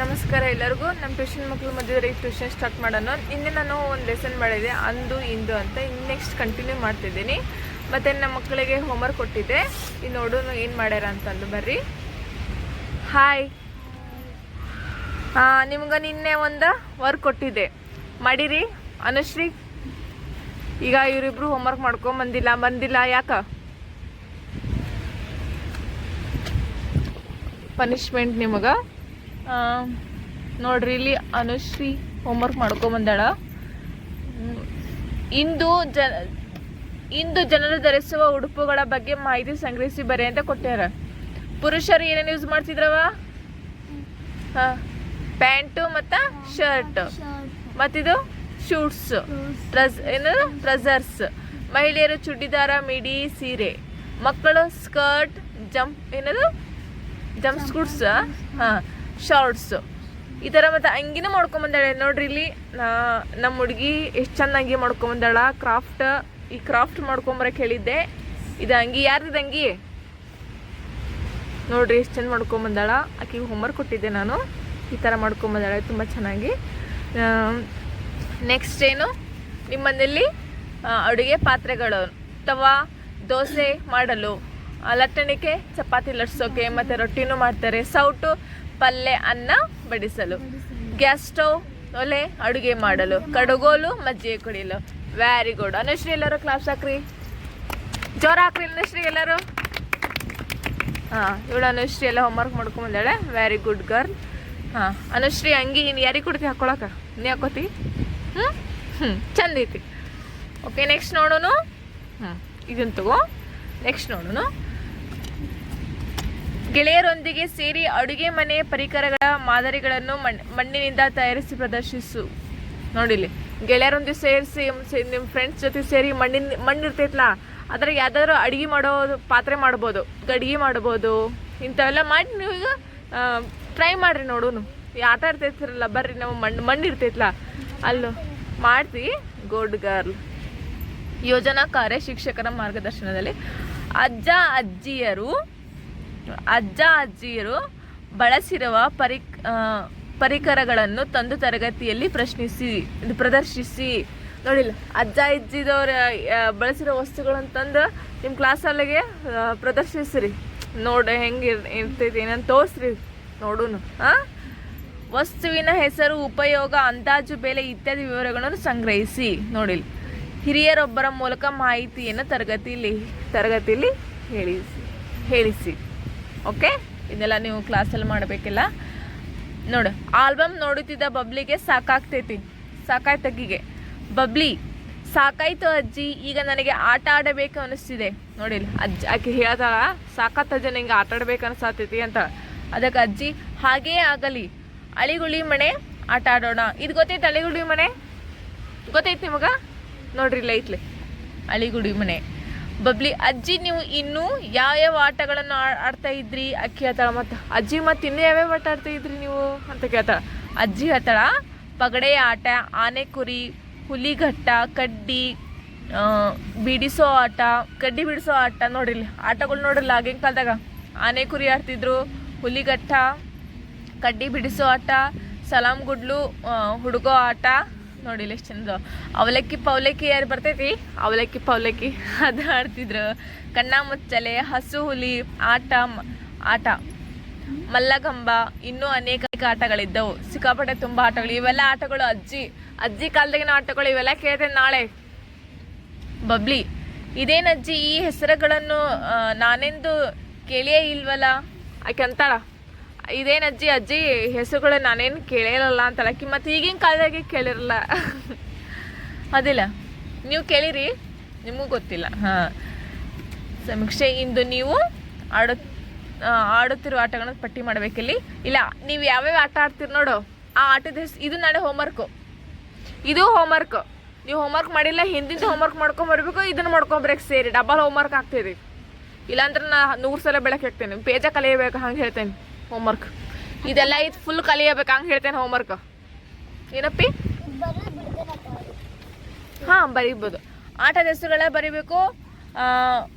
ನಮಸ್ಕಾರ ಎಲ್ಲರಿಗೂ. ನಮ್ಮ ಟ್ಯೂಷನ್ ಮಕ್ಕಳು ಮಧ್ಯದಲ್ಲಿ ಟ್ಯೂಷನ್ ಸ್ಟಾರ್ಟ್ ಮಾಡೋಣ. ನಿನ್ನೆ ನಾನು ಒಂದು ಲೆಸನ್ ಮಾಡಿದೆ, ಅಂದು, ಇಂದು ಅಂತ. ಇನ್ನು ನೆಕ್ಸ್ಟ್ ಕಂಟಿನ್ಯೂ ಮಾಡ್ತಿದ್ದೀನಿ. ಮತ್ತು ನಮ್ಮ ಮಕ್ಕಳಿಗೆ ಹೋಮ್ವರ್ಕ್ ಕೊಟ್ಟಿದ್ದೆ. ಈ ನೋಡೋಣ ಏನು ಮಾಡ್ಯಾರ ಅಂತಂದು ಬರ್ರಿ. ಹಾಯ್ ಹಾಂ ನಿಮ್ಗೆ ನಿನ್ನೆ ಒಂದು ವರ್ಕ್ ಕೊಟ್ಟಿದ್ದೆ. ಮಾಡಿರಿ. ಅನುಶ್ರೀ, ಈಗ ಇವರಿಬ್ರು ಹೋಮ್ವರ್ಕ್ ಮಾಡ್ಕೊಂಬಂದಿಲ್ಲ, ಬಂದಿಲ್ಲ, ಯಾಕ? ಪನಿಷ್ಮೆಂಟ್ ನಿಮಗೆ? ನೋಡ್ರಿ ಇಲ್ಲಿ ಅನುಶ್ರೀ ಹೋಮ್ವರ್ಕ್ ಮಾಡ್ಕೊಂಬಂದಾಳ. ಇಂದು ಜ ಇಂದು ಜನರು ಧರಿಸುವ ಉಡುಪುಗಳ ಬಗ್ಗೆ ಮಾಹಿತಿ ಸಂಗ್ರಹಿಸಿ ಬರೆ ಅಂತ ಕೊಟ್ಟಾರ ಪುರುಷರು ಏನೇನು ಯೂಸ್ ಮಾಡ್ತಿದ್ರವ? ಹಾಂ ಪ್ಯಾಂಟು ಮತ್ತು ಶರ್ಟ್. ಮತ್ತಿದು ಶೂಟ್ಸ್ ಟ್ರಸ್ ಏನದು ಟ್ರಸರ್ಸ್. ಮಹಿಳೆಯರು ಚುಡಿದಾರ ಮಿಡಿ ಸೀರೆ. ಮಕ್ಕಳು ಸ್ಕರ್ಟ್ ಜಂಪ್ ಏನದು? ಜಂಪ್ ಸ್ಕೂಟ್ಸ್. ಹಾಂ. ಶಾರ್ಟ್ಸ್ ಈ ಥರ ಮತ್ತು ಅಂಗಿನೂ ಮಾಡ್ಕೊಂಬಂದಾಳೆ. ನೋಡ್ರಿ ಇಲ್ಲಿ ನಮ್ಮ ಹುಡುಗಿ ಎಷ್ಟು ಚೆಂದ ಅಂಗಿ ಮಾಡ್ಕೊಂಬಂದಾಳ. ಕ್ರಾಫ್ಟ್ ಈ ಕ್ರಾಫ್ಟ್ ಮಾಡ್ಕೊಂಬರಕ್ಕೆ ಹೇಳಿದ್ದೆ. ಇದು ಅಂಗಿ, ಯಾರ್ದು ಅಂಗಿ? ನೋಡ್ರಿ ಎಷ್ಟು ಚೆಂದ ಮಾಡ್ಕೊಂಬಂದಾಳ. ಆಕೆಗೆ ಹೋಮ್ವರ್ಕ್ ಕೊಟ್ಟಿದ್ದೆ ನಾನು. ಈ ಥರ ಮಾಡ್ಕೊಂಬಂದಾಳೆ, ತುಂಬ ಚೆನ್ನಾಗಿ. ನೆಕ್ಸ್ಟ್ ಏನು? ಮನೆಯಲ್ಲಿ ಅಡುಗೆ ಪಾತ್ರೆಗಳು ತವಾ ದೋಸೆ ಮಾಡಲು ಲಟ್ಟಣಿಕೆ ಚಪಾತಿ ಲಟ್ಸೋಕೆ ಮತ್ತು ರೊಟ್ಟಿನೂ ಮಾಡ್ತಾರೆ. ಸೌಟು ಪಲ್ಯ ಅನ್ನ ಬಡಿಸಲು. ಗ್ಯಾಸ್ ಸ್ಟವ್ ಒಲೆ ಅಡುಗೆ ಮಾಡಲು. ಕಡುಗೋಲು ಮಜ್ಜಿಗೆ ಕುಡಿಯಲು ವ್ಯಾರಿ ಗುಡ್ ಅನುಶ್ರೀ ಎಲ್ಲರೂ ಕ್ಲಾಸ್ ಹಾಕ್ರಿ ಜೋರ ಹಾಕ್ರಿ ಅನುಶ್ರೀ ಎಲ್ಲರೂ. ಹಾಂ, ಇವಳು ಅನುಶ್ರೀ ಎಲ್ಲ ಹೋಮ್ವರ್ಕ್ ಮಾಡ್ಕೊಂಬಂದಾಳೆ. ವೆರಿ ಗುಡ್ ಗರ್ಲ್ ಹಾಂ, ಅನುಶ್ರೀ ಅಂಗಿ ನೀನು ಯಾರಿಗೆ ಕೊಡ್ತಿ ಹಾಕೊಳಕ? ನೀ ಹಾಕೋತಿ? ಹ್ಞೂ ಹ್ಞೂ ಚಂದ ಐತಿ. ಓಕೆ ನೆಕ್ಸ್ಟ್ ನೋಡೋಣ ಹ್ಞೂ ಇದನ್ನು ತಗೋ. ನೆಕ್ಸ್ಟ್ ನೋಡೋನು. ಗೆಳೆಯರೊಂದಿಗೆ ಸೇರಿ ಅಡುಗೆ ಮನೆ ಪರಿಕರಗಳ ಮಾದರಿಗಳನ್ನು ಮಣ್, ಮಣ್ಣಿನಿಂದ ತಯಾರಿಸಿ ಪ್ರದರ್ಶಿಸು. ನೋಡಿಲಿ ಗೆಳೆಯರೊಂದಿಗೆ ಸೇರಿಸಿ ನಿಮ್ಮ ಫ್ರೆಂಡ್ಸ್ ಜೊತೆ ಸೇರಿ ಮಣ್ಣಿನ, ಮಣ್ಣು ಇರ್ತೈತಲ್ಲ ಅದ್ರಾಗ ಯಾವ್ದಾದ್ರು ಅಡುಗೆ ಮಾಡೋ ಪಾತ್ರೆ ಮಾಡ್ಬೋದು ಅಡುಗೆ ಮಾಡ್ಬೋದು, ಇಂಥವೆಲ್ಲ ಮಾಡಿ ನೀವು ಈಗ ಟ್ರೈ ಮಾಡಿರಿ ನೋಡೋನು. ಆಟ ಇರ್ತೈತಿರಲ್ಲ ಬರ್ರಿ ನಾವು ಮಣ್ಣು ಮಣ್ಣು ಇರ್ತೈತಲ್ಲ ಅಲ್ಲೂ ಮಾಡ್ತಿ ಗೋಡ್ ಗರ್ಲ್ ಯೋಜನಾ ಕಾರ್ಯ ಶಿಕ್ಷಕರ ಮಾರ್ಗದರ್ಶನದಲ್ಲಿ ಅಜ್ಜ, ಅಜ್ಜಿಯರು ಅಜ್ಜ, ಅಜ್ಜಿಯರು ಬಳಸಿರುವ ಪರಿ ಪರಿಕರಗಳನ್ನು ತಂದು ತರಗತಿಯಲ್ಲಿ ಪ್ರಶ್ನಿಸಿ ಪ್ರದರ್ಶಿಸಿ. ನೋಡಿಲ್ಲ, ಅಜ್ಜ, ಅಜ್ಜಿದವ್ರ ಬಳಸಿರೋ ವಸ್ತುಗಳನ್ನು ತಂದು ನಿಮ್ಮ ಕ್ಲಾಸಲ್ಲಿಗೆ ಪ್ರದರ್ಶಿಸ್ರಿ. ನೋಡಿ, ಹೆಂಗೆ ಇರ್ತೈತಿ ಏನಂತ ತೋರಿಸ್ರಿ. ನೋಡೋನು ಹಾಂ ವಸ್ತುವಿನ ಹೆಸರು, ಉಪಯೋಗ, ಅಂದಾಜು, ಬೆಲೆ ಇತ್ಯಾದಿ ವಿವರಗಳನ್ನು ಸಂಗ್ರಹಿಸಿ. ನೋಡಿಲ್ಲ ಹಿರಿಯರೊಬ್ಬರ ಮೂಲಕ ಮಾಹಿತಿಯನ್ನು ತರಗತಿಯಲ್ಲಿ ತರಗತಿಯಲ್ಲಿ ಹೇಳಿಸಿ ಹೇಳಿಸಿ. ಓಕೆ? ಇದೆಲ್ಲ ನೀವು ಕ್ಲಾಸಲ್ಲಿ ಮಾಡಬೇಕಿಲ್ಲ. ನೋಡು, ಆಲ್ಬಮ್ ನೋಡುತ್ತಿದ್ದ ಬಬ್ಲಿಗೆ ಸಾಕಾಗ್ತೈತಿ. ಸಾಕಾಯ್ತು ಅಗ್ಗಿಗೆ ಬಬ್ಲಿ, ಸಾಕಾಯ್ತು ಅಜ್ಜಿ, ಈಗ ನನಗೆ ಆಟ ಆಡಬೇಕು ಅನಿಸ್ತಿದೆ. ನೋಡಿಲ್ಲ ಅಜ್ಜಿ, ಆಕೆ ಹೇಳ್ತಾಳ ಸಾಕಾತ್ ಅಜ್ಜ, ನಿಂಗೆ ಆಟ ಆಡ್ಬೇಕು ಅನ್ಸಾತೈತಿ ಅಂತ. ಅದಕ್ಕೆ ಅಜ್ಜಿ, ಹಾಗೇ ಆಗಲಿ. ಅಳಿಗುಳಿ ಮನೆ, ಆಟ ಆಡೋಣ. ಇದು ಗೊತ್ತೈತೆ ಅಳಿಗುಳಿ ಮನೆ? ಗೊತ್ತೈತಿ ನಿಮಗ? ನೋಡ್ರಿ, ಲೈಟ್ಲಿ. ಅಳಿಗುಳಿ ಮನೆ. ಬಬ್ಲಿ, ಅಜ್ಜಿ, ನೀವು ಇನ್ನೂ ಯಾವ ಆಟಗಳನ್ನು ಆಡ್ತಾ ಇದ್ರಿ? ಅಕ್ಕಿ ಹೇಳ್ತಾಳ ಮತ್ತು ಅಜ್ಜಿ ಮತ್ತು ಇನ್ನೂ ಯಾವ್ಯಾವ ಆಟ ಆಡ್ತಾ ಇದ್ರಿ ನೀವು ಅಂತ ಕೇಳ್ತಾಳ. ಅಜ್ಜಿ ಹೇಳ್ತಾಳ ಪಗಡೆ ಆಟ ಆನೆ ಕುರಿ ಹುಲಿಘಟ್ಟ ಕಡ್ಡಿ ಬಿಡಿಸೋ ಆಟ, ಕಡ್ಡಿ ಬಿಡಿಸೋ ಆಟ ನೋಡ್ರಿಲ್ಲ ಆಟಗಳು ನೋಡಿಲ್ಲ ಆಗಿನ ಕಾಲದಾಗ. ಆನೆ ಕುರಿ ಆಡ್ತಿದ್ರು ಹುಲಿಘಟ್ಟ ಕಡ್ಡಿ ಬಿಡಿಸೋ ಆಟ ಸಲಾಮ್ ಗುಡ್ಲು ಹುಡುಗೋ ಆಟ ನೋಡಿಲ್ಲ ಎಷ್ಟು ಚಂದ. ಅವಲಕ್ಕಿ ಪವಲಕ್ಕಿ ಯಾರು ಬರ್ತೈತಿ? ಅವಲಕ್ಕಿ ಪವಲಕ್ಕಿ ಅದು ಆಡ್ತಿದ್ರು. ಕಣ್ಣ ಮುಚ್ಚಲೆ, ಹಸು ಹುಲಿ, ಆಟ ಆಟ. ಮಲ್ಲಗಂಬ, ಇನ್ನೂ ಅನೇಕ ಆಟಗಳಿದ್ದವು. ಸಿಕ್ಕಾಪಟ್ಟೆ ತುಂಬ ಆಟಗಳು. ಇವೆಲ್ಲ ಆಟಗಳು ಅಜ್ಜಿ. ಅಜ್ಜಿ ಕಾಲದಾಗಿನ ಆಟಗಳು ಇವೆಲ್ಲ ಕೇಳ್ತೇನೆ ನಾಳೆ. ಬಬ್ಲಿ, ಇದೇನಜ್ಜಿ ಈ ಹೆಸರುಗಳನ್ನು ನಾನೆಂದು ಕೇಳಿಯೇ ಇಲ್ವಲ್ಲ? ಆಕೆ ಅಂತಾಳ? ಇದೇನಜ್ಜಿ ಅಜ್ಜಿ ಅಜ್ಜಿ ಹೆಸರುಗಳು ನಾನೇನು ಕೇಳಿರಲ್ಲ ಅಂತಲ್ಲ ಕಿ ಮತ್ತು ಈಗಿನ ಕಾಲದಾಗೆ ಕೇಳಿರಲ್ಲ. ಅದಿಲ್ಲ. ನೀವು ಕೇಳಿರಿ ನಿಮಗೂ ಗೊತ್ತಿಲ್ಲ. ಹಾಂ. ಸಮೀಕ್ಷೆ ಇಂದು ನೀವು ಆಡೋ ಆಡುತ್ತಿರುವ ಆಟಗಳನ್ನ ಪಟ್ಟಿ ಮಾಡಬೇಕಿಲ್ಲಿ? ಇಲ್ಲ ನೀವು ಯಾವ್ಯಾವ ಆಟ ಆಡ್ತೀರಿ ನೋಡು. ಆ ಆಟದ ಹೆಸರು ಇದು ನಾಳೆ ಹೋಮ್ವರ್ಕು ಇದು ಹೋಮ್ವರ್ಕ್ ನೀವು ಹೋಮ್ವರ್ಕ್ ಮಾಡಿಲ್ಲ ಹಿಂದಿಂದ ಹೋಮ್ವರ್ಕ್ ಮಾಡ್ಕೊಂಬರ್ಬೇಕು ಇದನ್ನು ಮಾಡ್ಕೊಂಬರಕ್ಕೆ ಸೇರಿ. ಡಬಲ್ ಹೋಮ್ವರ್ಕ್ ಆಗ್ತಿದೆ. ಇಲ್ಲಾಂದ್ರೆ ನಾ ನೂರು ಸಲ ಬೆಳಕ್ಕೆ ಹಾಕ್ತೇನೆ ಪೇಜ ಕಲಿಯಬೇಕು ಹಂಗೆ ಹೇಳ್ತೇನೆ. ಹೋಮ್ವರ್ಕ್ ಇದೆಲ್ಲ ಇದು ಫುಲ್ ಕಲಿಯಬೇಕು. ಹಂಗೆ ಹೇಳ್ತೇನೆ ಹೋಮ್ವರ್ಕ್ ಏನಪ್ಪಿ? ಹಾಂ, ಬರೀಬೋದು. ಆಟದ ಹೆಸರುಗಳೇ ಬರೀಬೇಕು.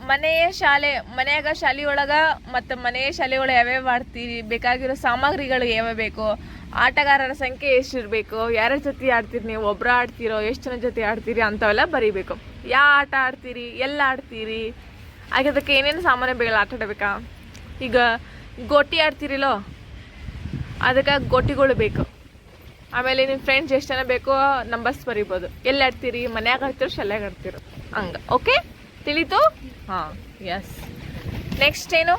ಮನೆಯ ಶಾಲೆ, ಮನೆಯಾಗ ಶಾಲೆಯೊಳಗೆ ಮತ್ತು ಮನೆಯ ಶಾಲೆ ಒಳಗೆ ಯಾವ್ಯಾವ ಆಡ್ತೀರಿ ಬೇಕಾಗಿರೋ ಸಾಮಗ್ರಿಗಳು ಯಾವ್ಯಾವ ಬೇಕು, ಆಟಗಾರರ ಸಂಖ್ಯೆ ಎಷ್ಟಿರಬೇಕು ಯಾರ ಜೊತೆ ಆಡ್ತೀರಿ ನೀವು ಒಬ್ಬರ ಆಡ್ತೀರೋ, ಎಷ್ಟು ಜನ ಜೊತೆ ಆಡ್ತೀರಿ ಅಂಥವೆಲ್ಲ ಬರೀಬೇಕು. ಯಾವ ಆಟ ಆಡ್ತೀರಿ ಎಲ್ಲ ಆಡ್ತೀರಿ, ಹಾಗೆ ಅದಕ್ಕೆ ಏನೇನು ಸಾಮಾನ್ಯ ಬೇಕಲ್ಲ ಆಟ ಆಡಬೇಕಾ ಈಗ ಗೋಟಿ ಆಡ್ತಿರಿಲೋ? ಅದಕ್ಕೆ ಗೋಟಿಗಳು ಬೇಕು. ಆಮೇಲೆ ನಿಮ್ಮ ಫ್ರೆಂಡ್ಸ್ ಎಷ್ಟು ಜನ ಬೇಕೋ ನಂಬರ್ಸ್ ಬರಿಬೋದು. ಎಲ್ಲಿ ಆಡ್ತೀರಿ? ಮನ್ಯಾಗ ಆಡ್ತಿರೋ ಶಾಲ್ಯಾಗ ಆಡ್ತಿರೋ? ಹಂಗೆ. ಓಕೆ ತಿಳಿತು? ಹಾಂ ಎಸ್ ನೆಕ್ಸ್ಟ್ ಏನು?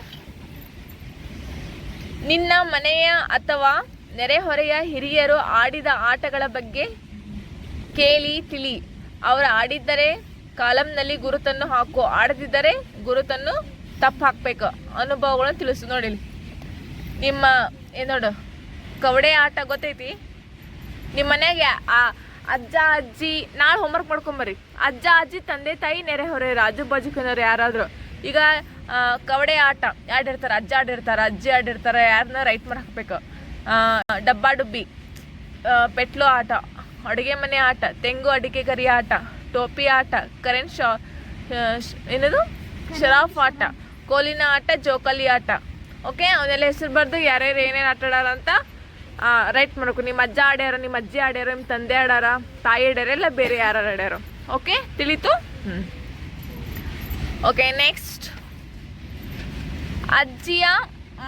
ನಿನ್ನ ಮನೆಯ ಅಥವಾ ನೆರೆಹೊರೆಯ ಹಿರಿಯರು ಆಡಿದ ಆಟಗಳ ಬಗ್ಗೆ ಕೇಳಿ ತಿಳಿ. ಅವರು ಆಡಿದ್ದರೆ ಕಾಲಂನಲ್ಲಿ ಗುರುತನ್ನು ಹಾಕು. ಆಡದಿದ್ದರೆ ಗುರುತನ್ನು ತಪ್ಪು ಹಾಕಬೇಕು ಅನುಭವಗಳನ್ನು ತಿಳಿಸು ನೋಡಿ ಇಲ್ಲಿ. ನಿಮ್ಮ ಏನ್ ನೋಡು ಕವಡೆ ಆಟ ಗೊತ್ತೈತಿ? ನಿಮ್ಮ ಮನೆಗೆ ಆ ಅಜ್ಜ ಅಜ್ಜಿ ನಾಳೆ ಹೋಮ್ವರ್ಕ್ ಮಾಡ್ಕೊಂಬರಿ ಅಜ್ಜ ಅಜ್ಜಿ ತಂದೆ ತಾಯಿ ನೆರೆಹೊರೆ ರಾಜು ಬಾಜುಕನವ್ರು ಯಾರಾದ್ರು. ಈಗ ಕವಡೆ ಆಟ ಆಡಿರ್ತಾರೆ ಅಜ್ಜ ಆಡಿರ್ತಾರೆ ಅಜ್ಜಿ ಆಡಿರ್ತಾರೆ ಯಾರನ್ನ ರೈಟ್ ಮಾಡಿ ಹಾಕ್ಬೇಕು ಡಬ್ಬಾ ಡುಬ್ಬಿ ಪೆಟ್ಲು ಆಟ ಅಡುಗೆ ಮನೆ ಆಟ ತೆಂಗು ಅಡಿಕೆ ಕರಿ ಆಟ ಟೋಪಿ ಆಟ ಕರೆಂಟ್ ಶ್- ಏನದು? ಶರಾಫ್ ಆಟ ಕೋಲಿನ ಆಟ ಜೋಕಾಲಿ ಆಟ. ಓಕೆ? ಅವನ್ನೆಲ್ಲ ಹೆಸರು ಬರೆದು ಯಾರ್ಯಾರು ಏನೇನು ಆಟ ಆಡಾರ ಅಂತ ರೈಟ್ ಮಾಡ್ಕೊ ನಿಮ್ಮ ಅಜ್ಜ ಆಡ್ಯಾರ, ನಿಮ್ಮ ಅಜ್ಜಿ ಆಡ್ಯಾರ, ನಿಮ್ಮ ತಂದೆ ಆಡ್ಯಾರ, ತಾಯಿ ಆಡ್ಯಾರ, ಇಲ್ಲ ಬೇರೆ ಯಾರು ಆಡ್ಯಾರ? ಓಕೆ? ತಿಳಿತು? ಓಕೆ ನೆಕ್ಸ್ಟ್ ಅಜ್ಜಿಯ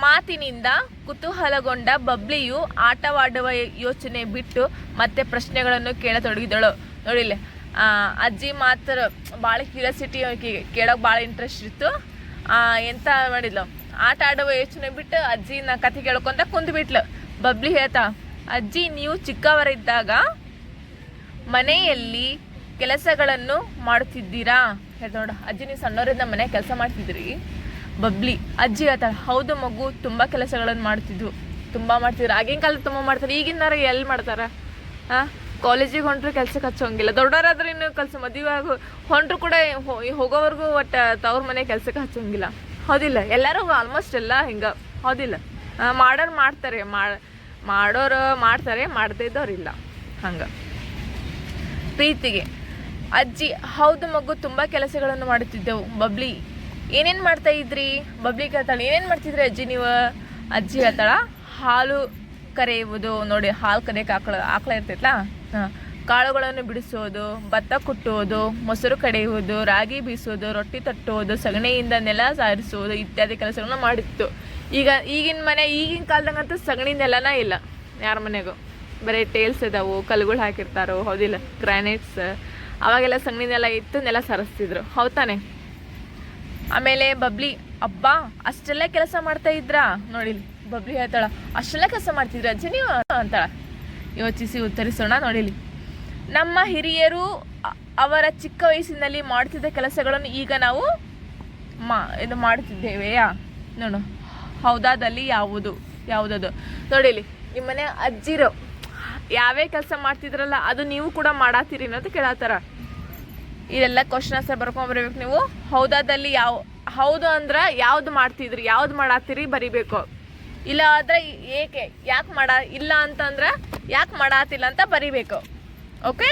ಮಾತಿನಿಂದ ಕುತೂಹಲಗೊಂಡ ಬಬ್ಲಿಯು ಆಟವಾಡುವ ಯೋಚನೆ ಬಿಟ್ಟು ಮತ್ತೆ ಪ್ರಶ್ನೆಗಳನ್ನು ಕೇಳತೊಡಗಿದಳು. ನೋಡಿಲ್ಲ ಅಜ್ಜಿ ಮಾತ್ರ ಭಾಳ ಕ್ಯೂರಿಯಾಸಿಟಿ ಕೇಳೋಕೆ ಭಾಳ ಇಂಟ್ರೆಸ್ಟ್ ಇತ್ತು. ಎಂತ ಮಾಡಿದ್ಲು? ಆಟ ಆಡುವ ಯೋಚನೆ ಬಿಟ್ಟು ಅಜ್ಜಿನ ಕಥೆ ಕೇಳ್ಕೊಂತ ಕುಂತ್ಬಿಟ್ಲು ಬಬ್ಲಿ ಹೇಳ್ತಾ, ಅಜ್ಜಿ, ನೀವು ಚಿಕ್ಕವರಿದ್ದಾಗ ಮನೆಯಲ್ಲಿ ಕೆಲಸಗಳನ್ನು ಮಾಡುತ್ತಿದ್ದೀರಾ? ಹೇಳ್ತಾ ನೋಡು, ಅಜ್ಜಿ, ನೀವು ಸಣ್ಣವರಿಂದ ಮನೆ ಕೆಲಸ ಮಾಡ್ತಿದ್ರಿ? ಬಬ್ಲಿ, ಅಜ್ಜಿ ಹೇಳ್ತಾಳೆ ಹೌದು ಮಗು, ತುಂಬ ಕೆಲಸಗಳನ್ನು ಮಾಡ್ತಿದ್ವು ತುಂಬ ಮಾಡ್ತಿದ್ರು. ಆಗಿನ ಕಾಲದ ತುಂಬ ಮಾಡ್ತಾರೆ, ಈಗಿನಾರ ಎಲ್ಲಿ ಮಾಡ್ತಾರ? ಹಾಂ ಕಾಲೇಜಿಗೆ ಹೊಂಟ್ರೆ ಕೆಲಸಕ್ಕೆ ಹಚ್ಚೋಂಗಿಲ್ಲ ದೊಡ್ಡವರಾದ್ರೆ ಇನ್ನು ಕೆಲಸ ಮದುವೆ ಆಗೋ, ಹೊಂಟ್ರು ಕೂಡ ಹೋಗೋವರೆಗೂ ಒಟ್ಟು ತವ್ರ ಮನೆ ಕೆಲಸಕ್ಕೆ ಹಚ್ಚೋಂಗಿಲ್ಲ. ಹೌದಿಲ್ಲ. ಎಲ್ಲರೂ ಆಲ್ಮೋಸ್ಟ್ ಎಲ್ಲ ಹಿಂಗೆ. ಹೌದಿಲ್ಲ. ಮಾಡೋರು ಮಾಡ್ತಾರೆ. ಮಾಡ್ ಮಾಡೋರು ಮಾಡ್ತಾರೆ, ಮಾಡದೇ ಇದ್ದವ್ರು ಇಲ್ಲ. ಹಂಗೆ. ಪ್ರೀತಿಗೆ. ಅಜ್ಜಿ, ಹೌದು ಮಗು, ತುಂಬ ಕೆಲಸಗಳನ್ನು ಮಾಡುತ್ತಿದ್ದೆವು. ಬಬ್ಲಿ, ಏನೇನು ಮಾಡ್ತಾ ಇದ್ರಿ? ಬಬ್ಲಿ ಕೇಳ್ತಾಳೆ, ಏನೇನು ಮಾಡ್ತಿದ್ರಿ ಅಜ್ಜಿ ನೀವು? ಅಜ್ಜಿ ಹೇಳ್ತಾಳ, ಹಾಲು ಕರೆಯುವುದು. ನೋಡಿ, ಹಾಲು ಕರೆಯಕ್ಕೆ ಆಕಳ ಆಕಳ ಇರ್ತೈತಲ್ಲ ಕಾಳುಗಳನ್ನು ಬಿಡಿಸೋದು, ಭತ್ತ ಕುಟ್ಟುವುದು ಮೊಸರು ಕಡೆಯುವುದು, ರಾಗಿ ಬೀಸೋದು, ರೊಟ್ಟಿ ತಟ್ಟುವುದು ಸಗಣಿಯಿಂದ ನೆಲ ಸಾರಿಸುವುದು ಇತ್ಯಾದಿ ಕೆಲಸಗಳನ್ನ ಮಾಡಿತ್ತು. ಈಗ ಈಗಿನ ಮನೆ, ಈಗಿನ ಕಾಲದಂಗಂತೂ ಸಗಣಿ ನೆಲನ ಇಲ್ಲ ಯಾರ ಮನೆಗೂ. ಬರೀ ಟೇಲ್ಸ್ ಇದಾವೆ, ಕಲ್ಲುಗಳು ಹಾಕಿರ್ತಾರೋ, ಹೌದಿಲ್ಲ ಗ್ರಾನೈಟ್ಸ್ ಅವಾಗೆಲ್ಲ ಸಗಣಿ ನೆಲ ಇತ್ತು, ನೆಲ ಸಾರಿಸ್ತಿದ್ರು. ಹೌದಾನೆ ಆಮೇಲೆ ಬಬ್ಲಿ, ಅಬ್ಬ, ಅಷ್ಟೆಲ್ಲ ಕೆಲಸ ಮಾಡ್ತಾ ಇದ್ರಾ? ನೋಡಿ ಬಬ್ಲಿ ಹೇಳ್ತಾಳ, ಅಷ್ಟೆಲ್ಲ ಕೆಲಸ ಮಾಡ್ತಿದ್ರ? ಅಜ್ಜಿ ನೀವು ಅಂತಾಳ. ಯೋಚಿಸಿ ಉತ್ತರಿಸೋಣ, ನೋಡಿಲಿ. ನಮ್ಮ ಹಿರಿಯರು ಅವರ ಚಿಕ್ಕ ವಯಸ್ಸಿನಲ್ಲಿ ಮಾಡುತ್ತಿದ್ದ ಕೆಲಸಗಳನ್ನು ಈಗ ನಾವು ಮಾ, ಇದು ಮಾಡುತ್ತಿದ್ದೇವೆಯಾ ನೋಡು. ಹೌದಾದಲ್ಲಿ ಯಾವುದು, ಯಾವುದದು? ನೋಡಿಲಿ ನಿಮ್ಮನೆ ಅಜ್ಜಿರು. ಯಾವೇ ಕೆಲಸ ಮಾಡ್ತಿದ್ರಲ್ಲ, ಅದು ನೀವು ಕೂಡ ಮಾಡಾತೀರಿ ಅನ್ನೋದು ಕೇಳತ್ತಾರ ಇದೆಲ್ಲ ಕ್ವಶನ್ ಆನ್ಸರ್ ಬರ್ಕೊಂಬರ್ಬೇಕು ನೀವು. ಹೌದಾದಲ್ಲಿ ಯಾವ, ಹೌದು ಅಂದ್ರೆ ಯಾವ್ದು ಮಾಡ್ತಿದ್ರಿ, ಯಾವ್ದು ಮಾಡಾತ್ತೀರಿ ಬರಿಬೇಕು. ಇಲ್ಲ ಆದ್ರೆ ಏಕೆ, ಯಾಕೆ ಮಾಡ, ಇಲ್ಲ ಅಂತಂದ್ರೆ ಯಾಕೆ ಮಾಡಾತಿಲ್ಲ ಅಂತ ಬರಿಬೇಕು. ಓಕೆ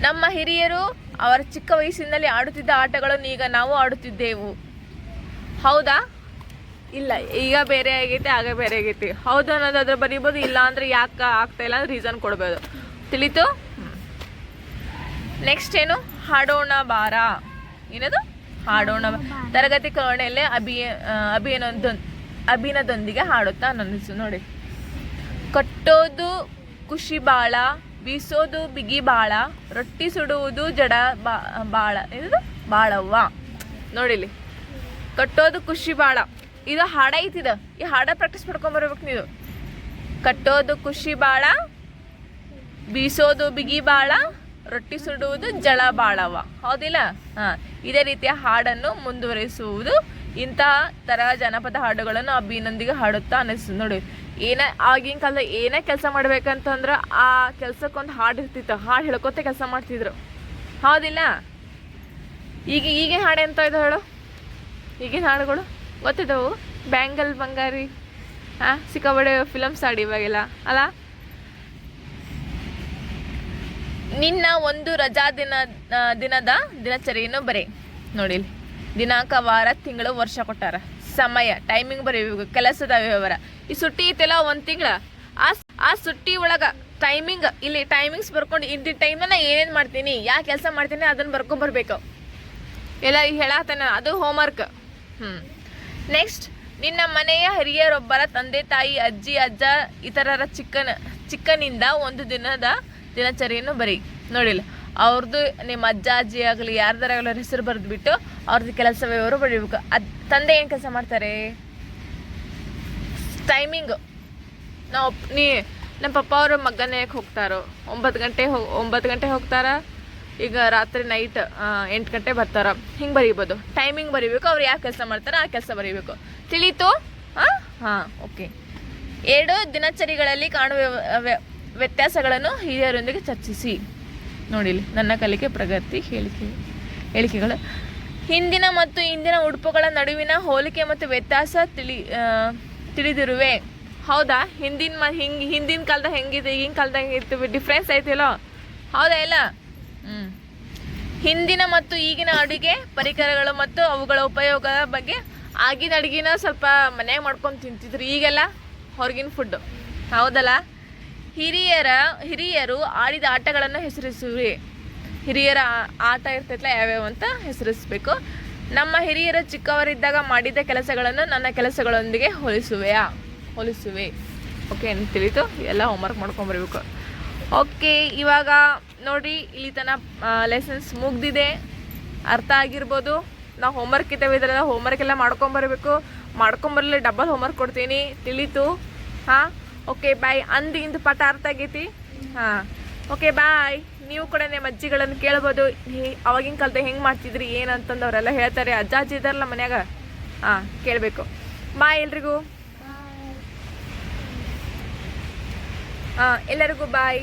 ನಮ್ಮ ಹಿರಿಯರು ಅವರ ಚಿಕ್ಕ ವಯಸ್ಸಿನಲ್ಲಿ ಆಡುತ್ತಿದ್ದ ಆಟಗಳನ್ನು ಈಗ ನಾವು ಆಡುತ್ತಿದ್ದೆವು. ಹೌದಾ? ಇಲ್ಲ ಈಗ ಬೇರೆ ಆಗೈತೆ ಆಗ ಬೇರೆ ಆಗೈತಿ. ಹೌದು ಅನ್ನೋದಾದ್ರೆ ಬರಿಬೋದು ಇಲ್ಲ ಅಂದ್ರೆ ಯಾಕೆ ಆಗ್ತಾ ಇಲ್ಲ ಅಂದ್ರೆ ರೀಸನ್ ಕೊಡ್ಬೋದು. ತಿಳಿತು? ನೆಕ್ಸ್ಟ್ ಏನು? ಹಾಡೋಣ ಬಾರ. ಏನದು? ಹಾಡೋಣ ತರಗತಿ ಕೋಣೆಯಲ್ಲಿ ಅಭಿಯ ಆ, ಅಭಿನದೊಂದಿಗೆ ಹಾಡುತ್ತಾ ಅನ್ನಿಸು ನೋಡಿ. ಕಟ್ಟೋದು ಖುಷಿ ಬಾಳ ಬೀಸೋದು ಬಿಗಿ ಬಾಳ, ರೊಟ್ಟಿ ಸುಡುವುದು ಜಡ ಬಾ, ಬಾಳ ಇದು ಬಾಳವ್ವ. ನೋಡಿಲಿ ಕಟ್ಟೋದು ಖುಷಿ ಬಾಳ. ಇದು ಹಾಡ ಐತಿದ? ಈ ಹಾಡ ಪ್ರಾಕ್ಟೀಸ್ ಮಾಡ್ಕೊಂಬರ್ಬೇಕು ನೀವು. ಕಟ್ಟೋದು ಖುಷಿ ಬಾಳ, ಬೀಸೋದು ಬಿಗಿ ಬಾಳ, ರೊಟ್ಟಿ ಸುಡುವುದು ಜಳ ಬಾಳವ ಹೌದಿಲ್ಲ? ಹಾ, ಇದೇ ರೀತಿಯ ಹಾಡನ್ನು ಮುಂದುವರಿಸುವುದು ಇಂತಹ ತರ ಜನಪದ ಹಾಡುಗಳನ್ನು ಅಭಿನಂದಿಗೆ ಹಾಡುತ್ತಾ ಅನಿಸ್ತು ನೋಡಿ ಏನ ಆಗಿನ ಕಾಲದ ಏನೇ ಕೆಲಸ ಮಾಡ್ಬೇಕಂತಂದ್ರೆ ಆ ಕೆಲ್ಸಕ್ಕೊಂದು ಹಾಡು ಇರ್ತಿತ್ತು. ಹಾಡು ಹೇಳ್ಕೊತ ಕೆಲಸ ಮಾಡ್ತಿದ್ರು. ಹೌದಿಲ್ಲ? ಈಗ ಈಗಿನ ಹಾಡು ಎಂತ ಇದೆ ಹೇಳು? ಈಗಿನ ಹಾಡುಗಳು? ಗೊತ್ತಿದ್ದವು ಬ್ಯಾಂಗಲ್ ಬಂಗಾರಿ ಹಾಂ ಸಿಕ್ಕಾಬಡೆ ಫಿಲಮ್ಸ್ ಹಾಡಿ ಇವಾಗೆಲ್ಲ. ಅಲ್ಲ? ನಿನ್ನ ಒಂದು ರಜಾ ದಿನ ದಿನದ ದಿನಚರಿಯನ್ನು ಬರೆ. ನೋಡಿ ಇಲ್ಲಿ ದಿನಾಂಕ ವಾರ, ತಿಂಗಳು, ವರ್ಷ ಕೊಟ್ಟಾರ. ಸಮಯ ಟೈಮಿಂಗ್ ಬರೀ ಕೆಲಸದ ವಿವರ. ಈ ಸುಟ್ಟಿ ಐತೆಲ್ಲ ಒಂದು ತಿಂಗಳ. ಆ ಸುಟ್ಟಿ ಒಳಗ ಟೈಮಿಂಗ್ ಇಲ್ಲಿ ಟೈಮಿಂಗ್ಸ್ ಬರ್ಕೊಂಡು ಇಂದಿನ ಟೈಮ್ನ ನಾ ಏನೇನು ಮಾಡ್ತೀನಿ ಯಾ ಕೆಲಸ ಮಾಡ್ತೀನಿ ಅದನ್ನ ಬರ್ಕೊಂಡ್ ಬರ್ಬೇಕು. ಎಲ್ಲ ಈಗ ಹೇಳತ್ತಾನ ಅದು ಹೋಮ್ವರ್ಕ್ ಹ್ಞೂ ನೆಕ್ಸ್ಟ್ ನಿನ್ನ ಮನೆಯ ಹಿರಿಯರೊಬ್ಬರ ತಂದೆ, ತಾಯಿ, ಅಜ್ಜಿ, ಅಜ್ಜ, ಇತರರ ಚಿಕ್ಕನ, ಚಿಕ್ಕನಿಂದ ಒಂದು ದಿನದ ದಿನಚರಿಯನ್ನು ಬರಿ. ನೋಡಿಲ್ಲ. ಅವ್ರದ್ದು ನಿಮ್ಮ ಅಜ್ಜ, ಅಜ್ಜಿ ಆಗಲಿ ಅವ್ರ ಹೆಸರು ಬರೆದ್ಬಿಟ್ಟು ಅವ್ರದ್ದು ಕೆಲಸ ವಿವರ ಬರೀಬೇಕು ಅದು, ತಂದೆ ಏನು ಕೆಲಸ ಮಾಡ್ತಾರೆ? ಟೈಮಿಂಗು ನಾವು ನೀ ನಮ್ಮ ಪಪ್ಪ ಅವರು ಮಗ್ಗನೆಯಕ್ಕೆ ಹೋಗ್ತಾರೋ. ಒಂಬತ್ತು ಗಂಟೆ ಹೋಗಿ ಒಂಬತ್ತು ಗಂಟೆ ಹೋಗ್ತಾರ. ಈಗ ರಾತ್ರಿ ನೈಟ್ ಎಂಟು ಗಂಟೆ ಬರ್ತಾರ. ಹಿಂಗೆ ಬರೀಬೋದು. ಟೈಮಿಂಗ್ ಬರೀಬೇಕು. ಅವ್ರು ಯಾವ ಕೆಲಸ ಮಾಡ್ತಾರೆ ಆ ಕೆಲಸ ಬರೀಬೇಕು. ತಿಳಿತು? ಹಾಂ ಹಾಂ, ಓಕೆ. ಎರಡು ದಿನಚರಿಗಳಲ್ಲಿ ಕಾಣುವ ವ್ಯ- ವ್ಯ- ವ್ಯತ್ಯಾಸಗಳನ್ನು ಹಿರಿಯರೊಂದಿಗೆ ಚರ್ಚಿಸಿ. ನೋಡಿಲಿ, ನನ್ನ ಕಲಿಕೆ ಪ್ರಗತಿ ಹೇಳಿಕೆ, ಹೇಳಿಕೆಗಳು. ಹಿಂದಿನ ಮತ್ತು ಇಂದಿನ ಉಡುಪುಗಳ ನಡುವಿನ ಹೋಲಿಕೆ ಮತ್ತು ವ್ಯತ್ಯಾಸ ತಿಳಿ ತಿಳಿದಿರುವೆ. ಹೌದಾ? ಹಿಂದಿನ ಮ ಹಿಂಗೆ ಹಿಂದಿನ ಕಾಲದಾಗ ಹೆಂಗಿದೆ, ಈಗಿನ ಕಾಲದಾಗ ಹೆಂಗಿತ್ತು ಡಿಫ್ರೆನ್ಸ್ ಐತಿಲ್ಲೋ ಹೌದಾ ಇಲ್ಲ? ಹ್ಞೂ ಹಿಂದಿನ ಮತ್ತು ಈಗಿನ ಅಡುಗೆ ಪರಿಕರಗಳು ಮತ್ತು ಅವುಗಳ ಉಪಯೋಗದ ಬಗ್ಗೆ ಆಗಿನ ಅಡುಗೆನ ಸ್ವಲ್ಪ ಮನೆಯಾಗ ಮಾಡ್ಕೊಂಡು ತಿಂತಿದ್ರು ಈಗೆಲ್ಲ? ಹೊರಗಿನ ಫುಡ್ಡು ಹೌದಲ್ಲ? ಹಿರಿಯರ ಹಿರಿಯರು ಆಡಿದ ಆಟಗಳನ್ನು ಹೆಸರಿಸುವೆ. ಹಿರಿಯರ ಆಟ ಇರ್ತೈತಲ್ಲ ಯಾವ್ಯಾವ ಅಂತ ಹೆಸರಿಸ್ಬೇಕು. ನಮ್ಮ ಹಿರಿಯರು ಚಿಕ್ಕವರಿದ್ದಾಗ ಮಾಡಿದ ಕೆಲಸಗಳನ್ನು ನನ್ನ ಕೆಲಸಗಳೊಂದಿಗೆ ಹೋಲಿಸುವೆಯಾ? ಹೋಲಿಸುವೆ. ಓಕೆ ಏನು ತಿಳಿತು? ಎಲ್ಲ ಹೋಮ್ವರ್ಕ್ ಮಾಡ್ಕೊಂಬರ್ಬೇಕು ಓಕೆ ಇವಾಗ ನೋಡಿ ಇಲ್ಲಿ ತನ ಲೆಸನ್ಸ್ ಮುಗ್ದಿದೆ. ಅರ್ಥ ಆಗಿರ್ಬೋದು. ನಾವು ಹೋಮ್ವರ್ಕ್ ಇದ್ದಾವೆ ಹೋಮ್ವರ್ಕ್ ಎಲ್ಲ ಮಾಡ್ಕೊಂಬರ್ಬೇಕು ಮಾಡ್ಕೊಂಬರಲಿ ಡಬಲ್ ಹೋಮ್ವರ್ಕ್ ಕೊಡ್ತೀನಿ. ತಿಳಿತು. ಹಾಂ? ಓಕೆ ಬಾಯ್ ಅಂದಿಂದು ಪಾಠ ಅರ್ಥ ಆಗೈತಿ? ಹಾಂ. ಓಕೆ ಬಾಯ್ ನೀವು ಕೂಡ ನಿಮ್ಮ ಅಜ್ಜಿಗಳನ್ನು ಕೇಳ್ಬೋದು ಅವಾಗಿನ ಕಾಲದ ಹೆಂಗೆ ಮಾಡ್ತಿದ್ರಿ ಏನಂತಂದು ಅವರೆಲ್ಲ ಹೇಳ್ತಾರೆ. ಅಜ್ಜ ಅಜ್ಜಿ ಇದಾರಲ್ಲ ಮನ್ಯಾಗ? ಹಾಂ ಕೇಳಬೇಕು. ಬಾಯ್ ಎಲ್ರಿಗೂ? ಹಾಂ ಎಲ್ಲರಿಗೂ ಬಾಯ್.